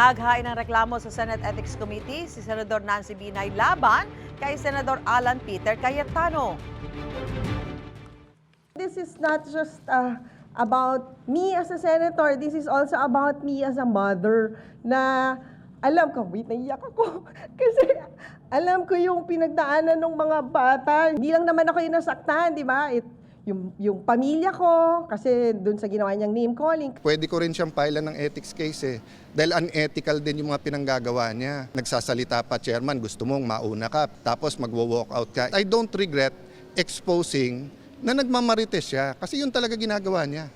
Naghain ng reklamo sa Senate Ethics Committee si Senador Nancy Binay laban kay Senador Alan Peter Cayetano. This is not just uh, about me as a senator. This is also about me as a mother na alam ko, wait, naiyak ako. Kasi alam ko yung pinagdaanan ng mga bata. Hindi lang naman ako yung nasaktan, di ba? It, yung, yung pamilya ko, kasi dun sa ginawa niyang name calling. Pwede ko rin siyang pailan ng ethics case eh. Dahil unethical din yung mga pinanggagawa niya. Nagsasalita pa, chairman, gusto mong mauna ka, tapos magwo-walk out ka. I don't regret exposing na nagmamarites siya kasi yun talaga ginagawa niya.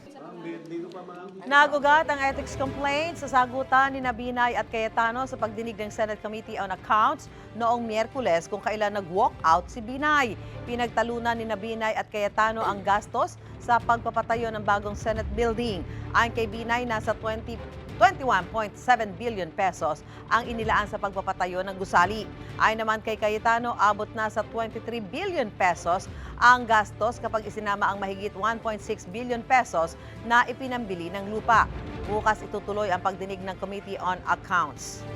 Nagugat ang ethics complaint sa sagutan ni Nabinay at Cayetano sa pagdinig ng Senate Committee on Accounts noong Miyerkules kung kailan nag-walk out si Binay. Pinagtalunan ni Nabinay at Cayetano ang gastos sa pagpapatayo ng bagong Senate building. Ayon kay Binay, nasa 20 21.7 billion pesos ang inilaan sa pagpapatayo ng gusali. Ayon naman kay Cayetano, abot na sa 23 billion pesos ang gastos kapag isinama ang mahigit 1.6 billion pesos na ipinambili ng lupa. Bukas itutuloy ang pagdinig ng Committee on Accounts.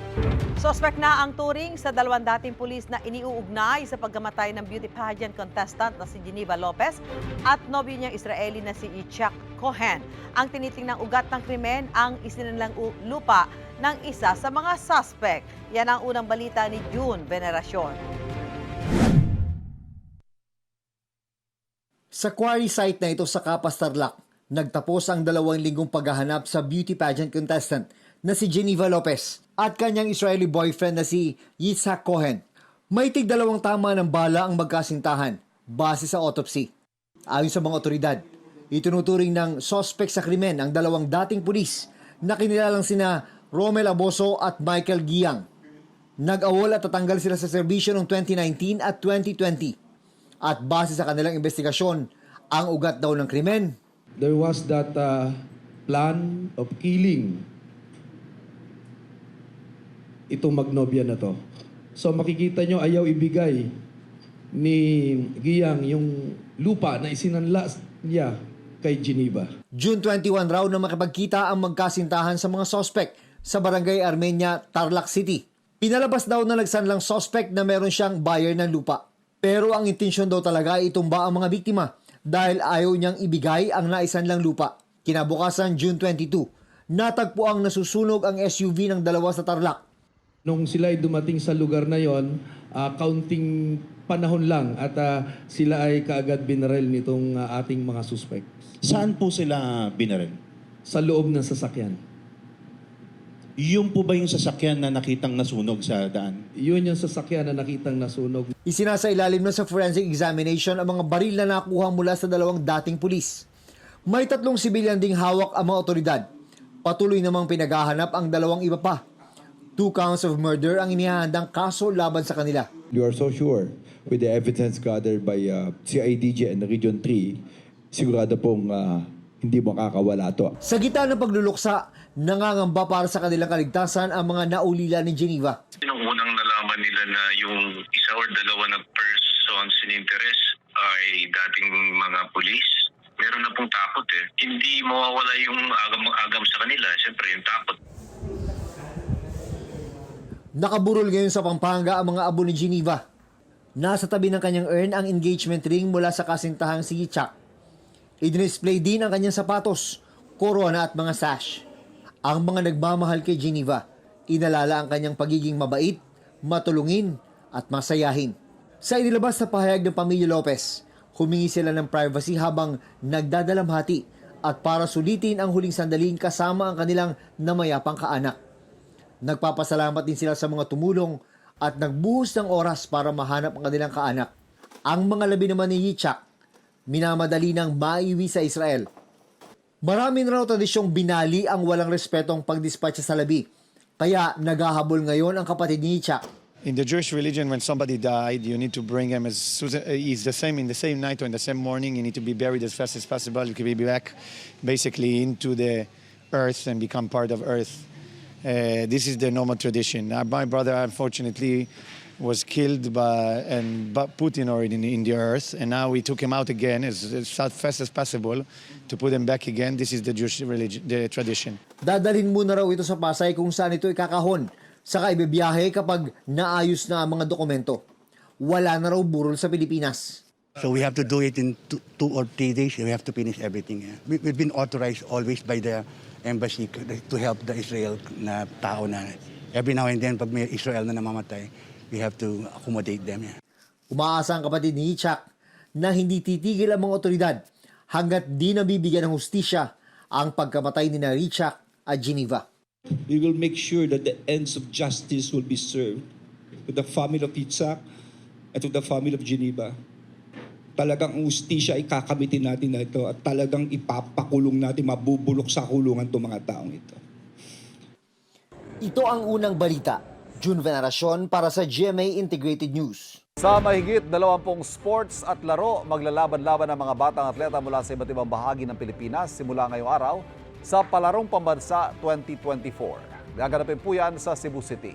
Suspect na ang turing sa dalawang dating pulis na iniuugnay sa pagkamatay ng beauty pageant contestant na si Geneva Lopez at nobyo niyang Israeli na si Ichak Cohen. Ang tinitingnan ugat ng krimen ang isinilang lupa ng isa sa mga suspect. Yan ang unang balita ni June Veneracion. Sa quarry site na ito sa Kapas Tarlac, nagtapos ang dalawang linggong paghahanap sa beauty pageant contestant na si Geneva Lopez at kanyang Israeli boyfriend na si Yitzhak Cohen. May tig dalawang tama ng bala ang magkasintahan base sa autopsy. Ayon sa mga otoridad, itinuturing ng sospek sa krimen ang dalawang dating pulis na kinilalang sina Romel Aboso at Michael Giang. Nag-awol at tatanggal sila sa serbisyo noong 2019 at 2020. At base sa kanilang investigasyon, ang ugat daw ng krimen, there was that uh, plan of killing itong magnobia na to. So makikita nyo, ayaw ibigay ni Giyang yung lupa na isinanla niya kay Geneva. June 21 raw na makipagkita ang magkasintahan sa mga sospek sa barangay Armenia, Tarlac City. Pinalabas daw na nagsanlang sospek na meron siyang buyer ng lupa. Pero ang intensyon daw talaga ay itumba ang mga biktima dahil ayaw niyang ibigay ang naisanlang lupa. Kinabukasan June 22, natagpo ang nasusunog ang SUV ng dalawa sa Tarlac. Nung sila ay dumating sa lugar na yon, ah, counting panahon lang at ah, sila ay kaagad binarel nitong ah, ating mga suspects Saan po sila binaril? sa loob ng sasakyan. Yung po ba yung sasakyan na nakitang nasunog sa daan? Yun yung sasakyan na nakitang nasunog. Isinasa ilalim na sa forensic examination ang mga baril na nakuha mula sa dalawang dating pulis. May tatlong sibilyan ding hawak ang mga otoridad. Patuloy namang pinaghahanap ang dalawang iba pa. Two counts of murder ang inihahandang kaso laban sa kanila. We are so sure with the evidence gathered by uh, CIDG and Region 3, sigurado pong uh, hindi makakawala to. Sa gitna ng pagluluksa, nangangamba para sa kanilang kaligtasan ang mga naulila ni Geneva. Nung unang nalaman nila na yung isa or dalawa na persons in interest ay dating mga pulis, meron na pong takot eh. Hindi mawawala yung agam-agam sa kanila. Siyempre, yung takot. Nakaburol ngayon sa Pampanga ang mga abo ni Geneva. Nasa tabi ng kanyang urn ang engagement ring mula sa kasintahang si Yitzhak. I-display din ang kanyang sapatos, korona at mga sash. Ang mga nagmamahal kay Geneva, inalala ang kanyang pagiging mabait, matulungin at masayahin. Sa inilabas na pahayag ng pamilya Lopez, humingi sila ng privacy habang nagdadalamhati at para sulitin ang huling sandaling kasama ang kanilang namayapang kaanak. Nagpapasalamat din sila sa mga tumulong at nagbuhos ng oras para mahanap ang kanilang kaanak. Ang mga labi naman ni Yitzhak, minamadali ng maiwi sa Israel. Marami na raw tradisyong binali ang walang respetong pagdispatcha sa labi. Kaya naghahabol ngayon ang kapatid ni Yitzhak. In the Jewish religion, when somebody died, you need to bring him as soon as is the same in the same night or in the same morning. You need to be buried as fast as possible. You can be back, basically, into the earth and become part of earth. Uh, this is the normal tradition. Uh, my brother, unfortunately, was killed by and but Putin already in, in the earth, and now we took him out again as, as fast as possible to put him back again. This is the Jewish religion, the tradition. Dadalhin muna raw ito sa Pasay kung saan ito ikakahon. Saka ibibiyahe kapag naayos na ang mga dokumento. Wala na raw burol sa Pilipinas. So we have to do it in two, two or three days. We have to finish everything. yeah. We, we've been authorized always by the embassy to help the Israel na tao na every now and then pag may Israel na namamatay, we have to accommodate them. Yeah. Umaasa ang kapatid ni Ichak na hindi titigil ang mga otoridad hanggat di nabibigyan ng hustisya ang pagkamatay ni na Richak at Geneva. We will make sure that the ends of justice will be served to the family of Itzhak at to the family of Geneva. Talagang ang ustisya ay kakamitin natin na ito at talagang ipapakulong natin, mabubulok sa kulungan itong mga taong ito. Ito ang unang balita. June Veneracion para sa GMA Integrated News. Sa mahigit 20 sports at laro, maglalaban-laban ang mga batang atleta mula sa iba't ibang bahagi ng Pilipinas simula ngayong araw sa Palarong Pambansa 2024. Gaganapin po yan sa Cebu City.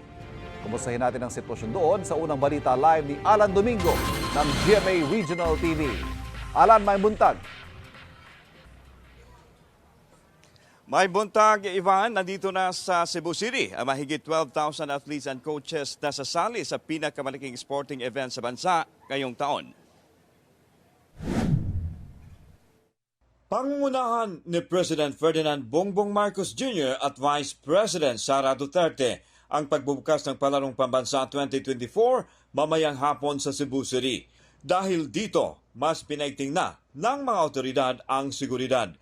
Kumustahin natin ang sitwasyon doon sa unang balita live ni Alan Domingo ng GMA Regional TV. Alan, may buntag. May buntag, Ivan, nandito na sa Cebu City. Ang mahigit 12,000 athletes and coaches na sasali sa pinakamalaking sporting event sa bansa ngayong taon. Pangungunahan ni President Ferdinand Bongbong Marcos Jr. at Vice President Sara Duterte ang pagbubukas ng Palarong Pambansa 2024 mamayang hapon sa Cebu City. Dahil dito, mas pinaigting na ng mga otoridad ang seguridad.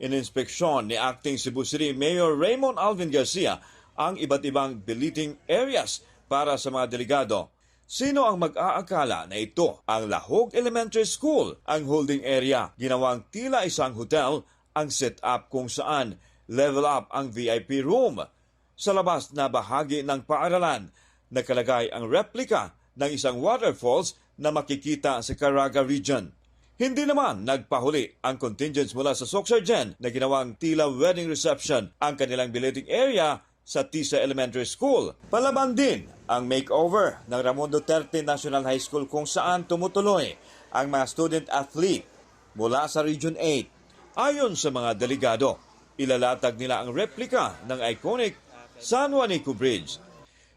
Ininspeksyon ni Acting Cebu City Mayor Raymond Alvin Garcia ang iba't ibang billeting areas para sa mga delegado. Sino ang mag-aakala na ito ang Lahog Elementary School, ang holding area? Ginawang tila isang hotel ang setup kung saan level up ang VIP room. Sa labas na bahagi ng paaralan, nakalagay ang replika ng isang waterfalls na makikita sa Caraga region. Hindi naman nagpahuli ang contingents mula sa Soxargen na ginawang tila wedding reception ang kanilang billeting area sa Tisa Elementary School. Palaban din ang makeover ng Ramon Duterte National High School kung saan tumutuloy ang mga student athlete mula sa Region 8. Ayon sa mga delegado, ilalatag nila ang replika ng iconic San Juanico Bridge.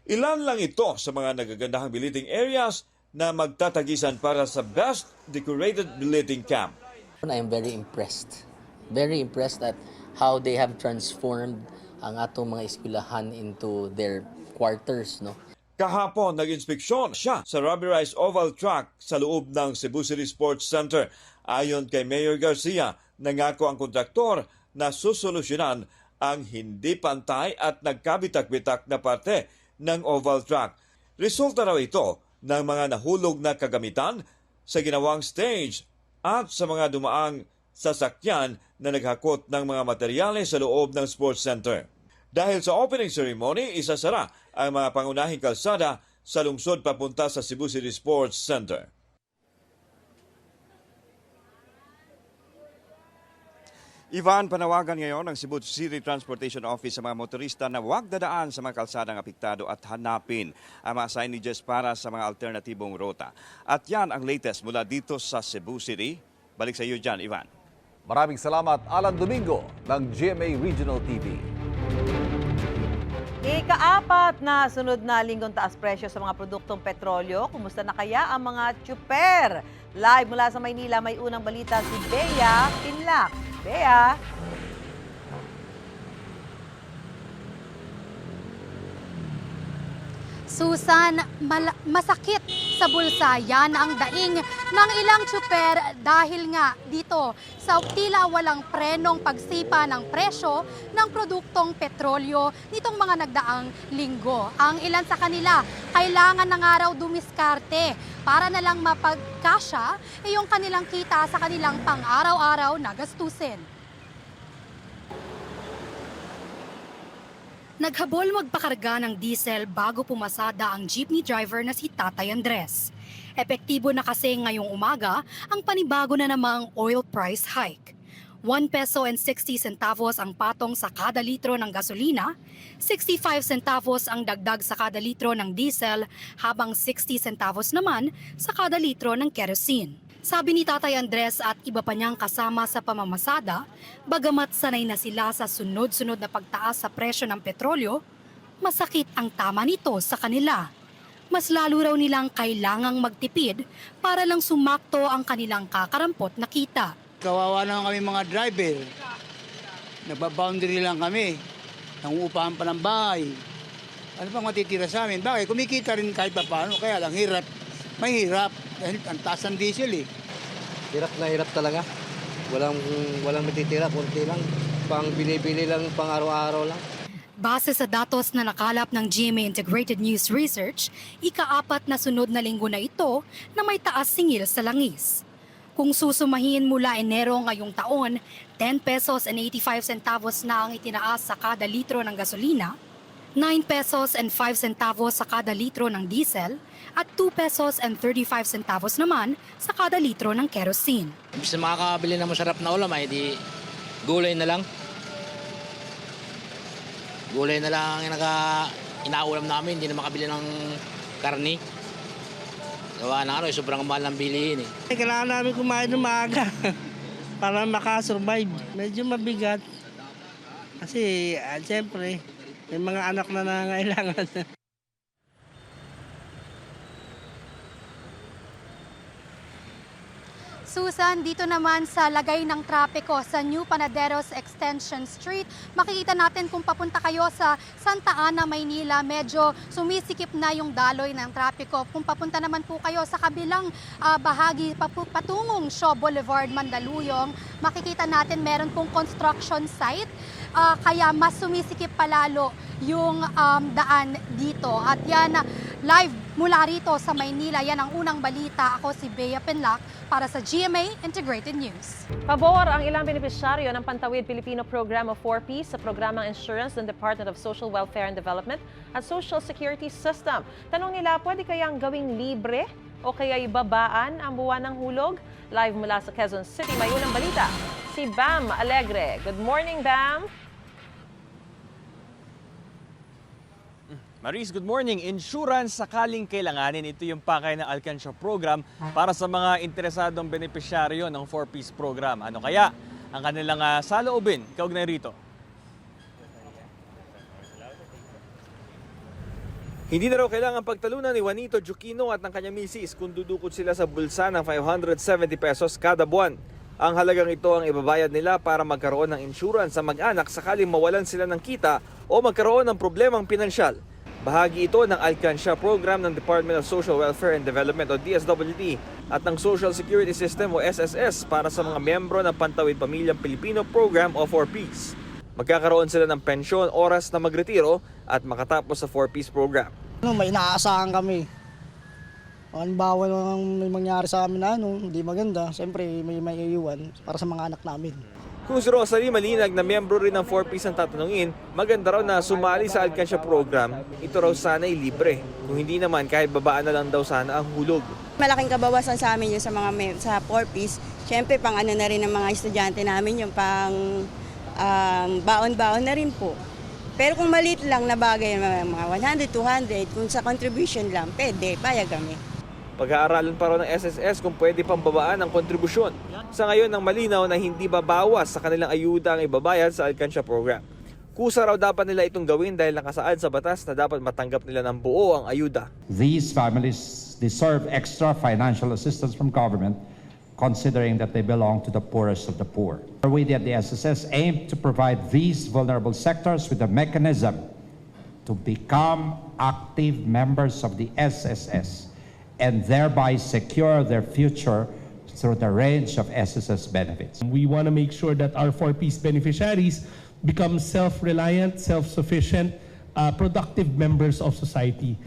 Ilan lang ito sa mga nagagandahang billeting areas na magtatagisan para sa Best Decorated Billeting Camp. I am very impressed. Very impressed at how they have transformed ang atong mga eskwelahan into their quarters, no? Kahapon, nag-inspeksyon siya sa rubberized oval track sa loob ng Cebu City Sports Center. Ayon kay Mayor Garcia, nangako ang kontraktor na susolusyonan ang hindi pantay at nagkabitak-bitak na parte ng oval track. Resulta raw ito ng mga nahulog na kagamitan sa ginawang stage at sa mga dumaang sasakyan na naghakot ng mga materyales sa loob ng sports center. Dahil sa opening ceremony, isasara ang mga pangunahing kalsada sa lungsod papunta sa Cebu City Sports Center. Ivan, panawagan ngayon ng Cebu City Transportation Office sa mga motorista na huwag dadaan sa mga kalsadang apektado at hanapin ang mga signages para sa mga alternatibong rota. At yan ang latest mula dito sa Cebu City. Balik sa iyo dyan, Ivan. Maraming salamat, Alan Domingo ng GMA Regional TV. Ikaapat na sunod na linggong taas presyo sa mga produktong petrolyo. Kumusta na kaya ang mga tsuper? Live mula sa Maynila, may unang balita si Bea Pinlac. Bea? Susan, masakit sa bulsa yan ang daing ng ilang tsuper dahil nga dito sa tila walang prenong pagsipa ng presyo ng produktong petrolyo nitong mga nagdaang linggo. Ang ilan sa kanila kailangan ng araw dumiskarte para na lang mapagkasya yung kanilang kita sa kanilang pang-araw-araw na gastusin. Naghabol magpakarga ng diesel bago pumasada ang jeepney driver na si Tatay Andres. Epektibo na kasi ngayong umaga ang panibago na namang oil price hike. 1 peso and 60 centavos ang patong sa kada litro ng gasolina, 65 centavos ang dagdag sa kada litro ng diesel, habang 60 centavos naman sa kada litro ng kerosene. Sabi ni Tatay Andres at iba pa niyang kasama sa pamamasada, bagamat sanay na sila sa sunod-sunod na pagtaas sa presyo ng petrolyo, masakit ang tama nito sa kanila. Mas lalo raw nilang kailangang magtipid para lang sumakto ang kanilang kakarampot na kita. Kawawa naman kami mga driver. Nagbaboundary lang kami. Nangungupahan pa ng bahay. Ano pang matitira sa amin? Bakit? Kumikita rin kahit pa paano. Kaya lang hirap. Mahirap. Dahil ang taas ng diesel eh. Hirap na hirap talaga. Walang, walang matitira, kunti lang. Pang binibili lang, pang araw-araw lang. Base sa datos na nakalap ng GMA Integrated News Research, ikaapat na sunod na linggo na ito na may taas singil sa langis. Kung susumahin mula Enero ngayong taon, 10 pesos and 85 centavos na ang itinaas sa kada litro ng gasolina, 9 pesos and 5 centavos sa kada litro ng diesel, at 2 pesos and 35 centavos naman sa kada litro ng kerosene. Imbis na makakabili ng masarap na ulam, ay di gulay na lang. Gulay na lang ang naka, inaulam namin, hindi na makabili ng karni. Gawa na ano, sobrang mahal ng bilihin eh. Kailangan namin kumain ng maaga para makasurvive. Medyo mabigat. Kasi, uh, siyempre, may mga anak na nangangailangan. Susan, dito naman sa lagay ng trapiko sa New Panaderos Extension Street, makikita natin kung papunta kayo sa Santa Ana, Maynila, medyo sumisikip na yung daloy ng trapiko. Kung papunta naman po kayo sa kabilang ah, bahagi patungong Shaw Boulevard, Mandaluyong, makikita natin meron pong construction site Ah, kaya mas sumisikip palalo yung um, daan dito. At yan, live mula rito sa Maynila, yan ang unang balita. Ako si Bea Penlac para sa GMA Integrated News. Pabor ang ilang benepisyaryo ng Pantawid Filipino Program of 4Ps sa programang insurance ng Department of Social Welfare and Development at Social Security System. Tanong nila, pwede kayang gawing libre o kaya ibabaan ang buwan ng hulog? Live mula sa Quezon City, may unang balita. Si Bam Alegre. Good morning, Bam! Maris, good morning. Insurance sakaling kailanganin. Ito yung pakay ng Alcansya program para sa mga interesadong benepisyaryo ng 4-piece program. Ano kaya ang kanilang uh, saloobin? Kaugnay rito. Hindi na raw kailangan pagtalunan ni Juanito Juquino at ng kanyang misis kung dudukot sila sa bulsa ng 570 pesos kada buwan. Ang halagang ito ang ibabayad nila para magkaroon ng insurance sa mag-anak sakaling mawalan sila ng kita o magkaroon ng problemang pinansyal. Bahagi ito ng Alcansya program ng Department of Social Welfare and Development o DSWD at ng Social Security System o SSS para sa mga miyembro ng Pantawid Pamilyang Pilipino Program o 4Ps. Magkakaroon sila ng pensyon, oras na magretiro at makatapos sa 4Ps program. Ano, may inaasahan kami. Halimbawa nung may mangyari sa amin na ano, hindi maganda, siyempre may may iiwan para sa mga anak namin. Kung si Rosalie Malinag na miyembro rin ng 4Ps ang tatanungin, maganda raw na sumali sa Alcansya program, ito raw sana ay libre. Kung hindi naman, kahit babaan na lang daw sana ang hulog. Malaking kabawasan sa amin yun sa mga mem- sa 4Ps. Siyempre, pang ano na rin ng mga estudyante namin, yung pang um, baon-baon na rin po. Pero kung maliit lang na bagay, mga 100, 200, kung sa contribution lang, pwede, payag kami. Pag-aaralan pa raw ng SSS kung pwede pang babaan ang kontribusyon. Sa ngayon, ang malinaw na hindi babawas sa kanilang ayuda ang ibabayad sa Alcansya program. Kusa raw dapat nila itong gawin dahil nakasaad sa batas na dapat matanggap nila ng buo ang ayuda. These families deserve extra financial assistance from government considering that they belong to the poorest of the poor. We at the SSS aim to provide these vulnerable sectors with a mechanism to become active members of the SSS and thereby secure their future through the range of SSS benefits. We want to make sure that our 4Ps beneficiaries become self-reliant, self-sufficient, uh, productive members of society.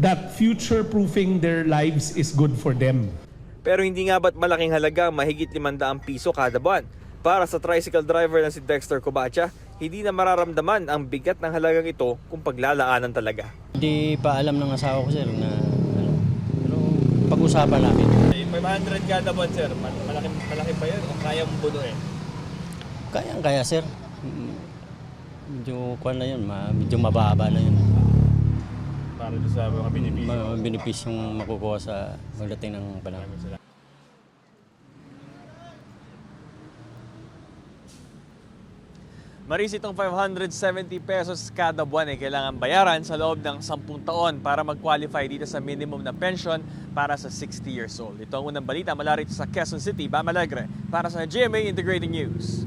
That future-proofing their lives is good for them. Pero hindi nga ba't malaking halaga mahigit 500 piso kada buwan? Para sa tricycle driver na si Dexter Cobacha, hindi na mararamdaman ang bigat ng halagang ito kung paglalaanan talaga. Hindi pa alam ng asawa ko sir na pag-usapan namin. 500 kada buwan sir, malaki, malaki ba yun o kaya mong bunuin? Kaya kaya sir. Mm, Medyo kwan na yun, ma, medyo mababa na yun. Para sa mga benepisyo. Mga benepisyong makukuha sa pagdating ng panahon. Maris, itong 570 pesos kada buwan ay kailangan bayaran sa loob ng 10 taon para mag-qualify dito sa minimum na pension para sa 60 years old. Ito ang unang balita mula rito sa Quezon City, Bam Alegre, para sa GMA Integrating News.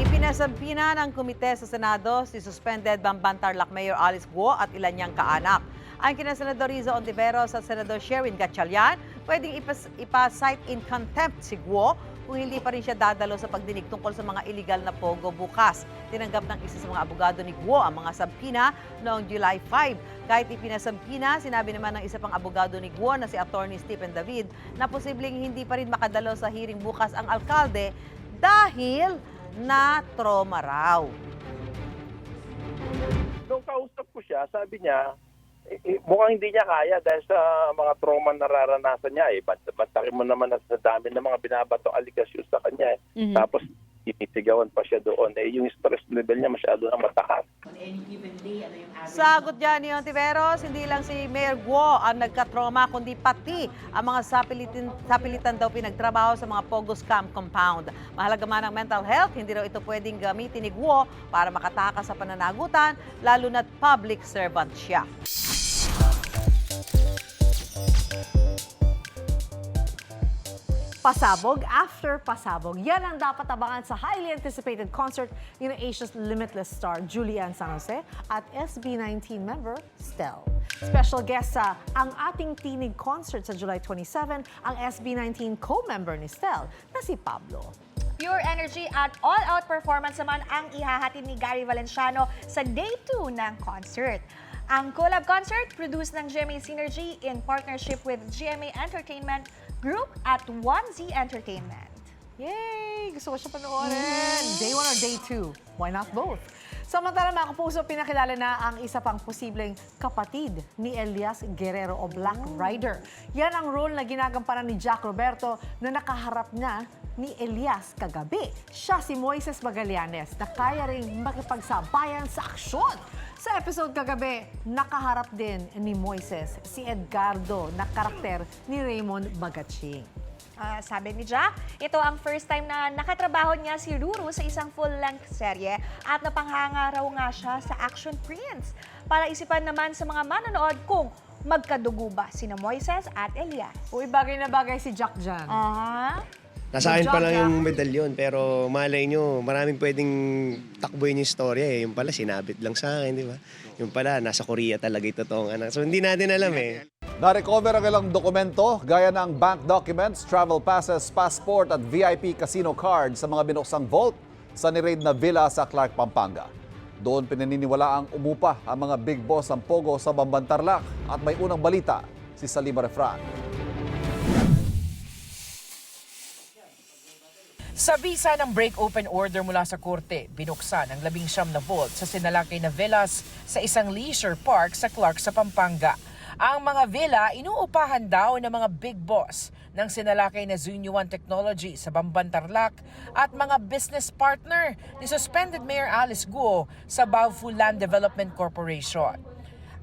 Ipinasampina ng komite sa Senado si suspended Bambantarlac Mayor Alice Guo at ilan niyang kaanak. Ang kina Senador Riza Ontiveros at Senador Sherwin Gatchalian pwedeng ipas, ipa-cite in contempt si Guo kung hindi pa rin siya dadalo sa pagdinig tungkol sa mga illegal na pogo bukas. Tinanggap ng isa sa mga abogado ni Guo ang mga sampina noong July 5. Kahit ipinasampina, sinabi naman ng isa pang abogado ni Guo na si Attorney Stephen David na posibleng hindi pa rin makadalo sa hearing bukas ang alkalde dahil na trauma raw. Nung kausap ko siya, sabi niya, mukhang hindi niya kaya dahil sa mga trauma na nararanasan niya. Eh. Bant- Bantakin mo naman na sa dami ng mga binabatong aligasyon sa kanya. Eh. Mhm. Tapos, inisigawan pa siya doon. Eh, yung stress level niya masyado na mataas. Sagot dyan ni Ontiveros, hindi lang si Mayor Guo ang nagka-trauma, kundi pati ang mga sapilitin, sapilitan daw pinagtrabaho sa mga Pogo Scam Compound. Mahalaga man ang mental health, hindi raw ito pwedeng gamitin ni Guo para makatakas sa pananagutan, lalo na't public servant siya. Pasabog after pasabog. Yan ang dapat abangan sa highly anticipated concert ni Asia's Limitless star Julian San Jose at SB19 member Stel. Special guest sa ang ating tinig concert sa July 27 ang SB19 co-member ni Stel na si Pablo. Pure energy at all-out performance naman ang ihahatid ni Gary Valenciano sa day 2 ng concert. Ang collab concert produced ng GMA Synergy in partnership with GMA Entertainment Group at 1Z Entertainment. Yay! Gusto ko siya panoorin. Day 1 or day 2? Why not both? Samantala mga kapuso, pinakilala na ang isa pang posibleng kapatid ni Elias Guerrero o Black Rider. Yan ang role na ginagampanan ni Jack Roberto na nakaharap na ni Elias kagabi. Siya si Moises Magallanes na kaya ring makipagsabayan sa aksyon. Sa episode kagabi, nakaharap din ni Moises si Edgardo na karakter ni Raymond Bagatching. Ah, sabi ni Jack, ito ang first time na nakatrabaho niya si Ruru sa isang full-length serye at napanghanga raw nga siya sa Action Prince. Para isipan naman sa mga manonood kung magkadugo ba sina Moises at Elias. Uy, bagay na bagay si Jack dyan. Aha. Nasa akin pa lang yung medalyon, pero malay nyo, maraming pwedeng takbuhin yung storya eh. Yung pala, sinabit lang sa akin, di ba? Yung pala, nasa Korea talaga yung totoong anak. So, hindi natin alam eh. Na-recover ang ilang dokumento gaya ng bank documents, travel passes, passport at VIP casino card sa mga binuksang vault sa niraid na villa sa Clark, Pampanga. Doon pinaniniwala ang umupa ang mga big boss ng Pogo sa Bambantarlac at may unang balita si Salima Refran. Sa bisa ng break open order mula sa korte, binuksan ang labing siyam na vault sa sinalakay na villas sa isang leisure park sa Clark sa Pampanga. Ang mga villa inuupahan daw ng mga big boss ng sinalakay na Zunyo One Technology sa Bambantarlac at mga business partner ni suspended Mayor Alice Guo sa Baofu Land Development Corporation.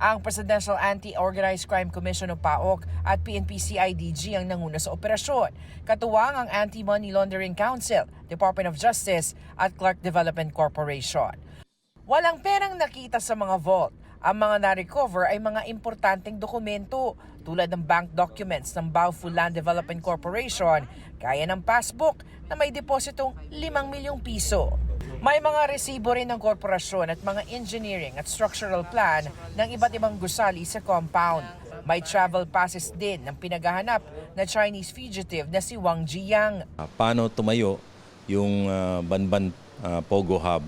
Ang Presidential Anti-Organized Crime Commission o PAOK at PNP-CIDG ang nanguna sa operasyon. Katuwang ang Anti-Money Laundering Council, Department of Justice at Clark Development Corporation. Walang perang nakita sa mga vault. Ang mga na-recover ay mga importanteng dokumento tulad ng bank documents ng Baofu Land Development Corporation, gaya ng passbook na may depositong 5 milyong piso. May mga resibo rin ng korporasyon at mga engineering at structural plan ng iba't ibang gusali sa compound. May travel passes din ng pinaghahanap na Chinese fugitive na si Wang Jiyang. Ah, paano tumayo yung ah, Banban ah, Pogo Hub,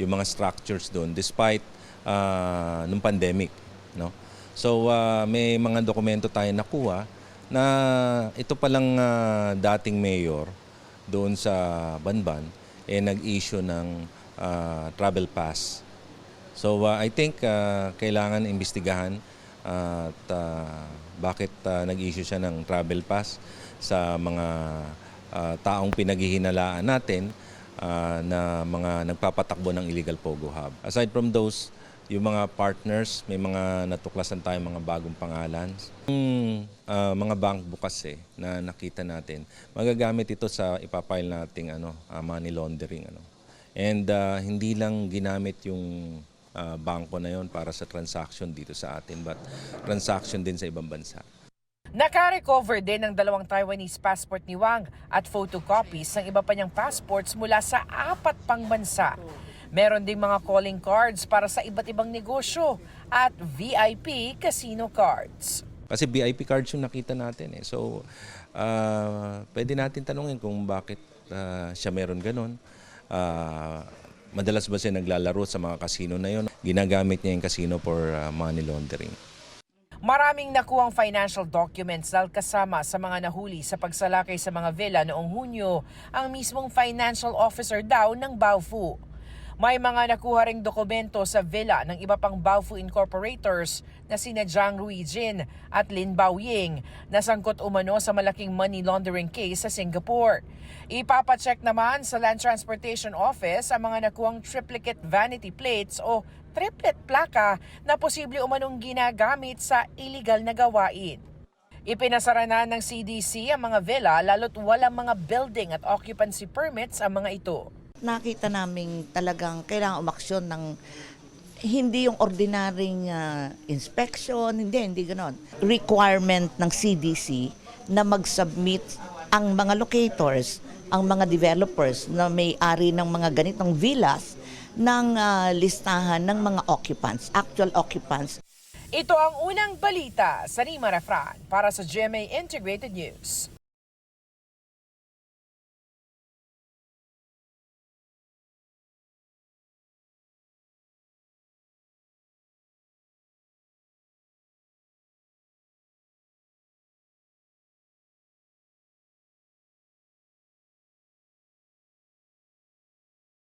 yung mga structures doon despite ah, nung pandemic, no? So ah, may mga dokumento tayo nakuha na ito palang ah, dating mayor doon sa Banban eh nag-issue ng ah, travel pass. So ah, I think ah, kailangan imbestigahan ah, at ah, bakit ah, nag-issue siya ng travel pass sa mga ah, taong pinaghihinalaan natin ah, na mga nagpapatakbo ng illegal Pogo Hub. Aside from those, yung mga partners, may mga natuklasan tayong mga bagong pangalan. Yung ah, mga bank bukas eh, na nakita natin, magagamit ito sa ipapile nating ano, ah, money laundering. Ano. And uh, hindi lang ginamit yung uh, bangko na yon para sa transaction dito sa atin, but transaction din sa ibang bansa. Naka-recover din ng dalawang Taiwanese passport ni Wang at photocopies ng iba pa niyang passports mula sa apat pang bansa. Meron ding mga calling cards para sa iba't ibang negosyo at VIP casino cards. Kasi VIP cards yung nakita natin eh. So, uh, pwede natin tanungin kung bakit uh, siya meron ganun. Uh, madalas ba siya naglalaro sa mga casino na yon? Ginagamit niya yung casino for uh, money laundering. Maraming nakuhang financial documents dahil kasama sa mga nahuli sa pagsalakay sa mga villa noong Hunyo ang mismong financial officer daw ng Baofu. May mga nakuha ring dokumento sa villa ng iba pang Baofu incorporators na sina Zhang Ruijin at Lin Baoying na sangkot umano sa malaking money laundering case sa Singapore. Ipapacheck naman sa Land Transportation Office ang mga nakuhang triplicate vanity plates o triplet plaka na posible umanong ginagamit sa illegal na gawain. Ipinasara na ng CDC ang mga villa lalo't walang mga building at occupancy permits ang mga ito. Nakita namin talagang kailangan umaksyon ng hindi yung ordinaryong ah, inspection, hindi, hindi ganon. Requirement ng CDC na mag-submit ang mga locators, ang mga developers na may-ari ng mga ganitong villas ng ah, listahan ng mga occupants, actual occupants. Ito ang unang balita sa Rima Refran para sa GMA Integrated News.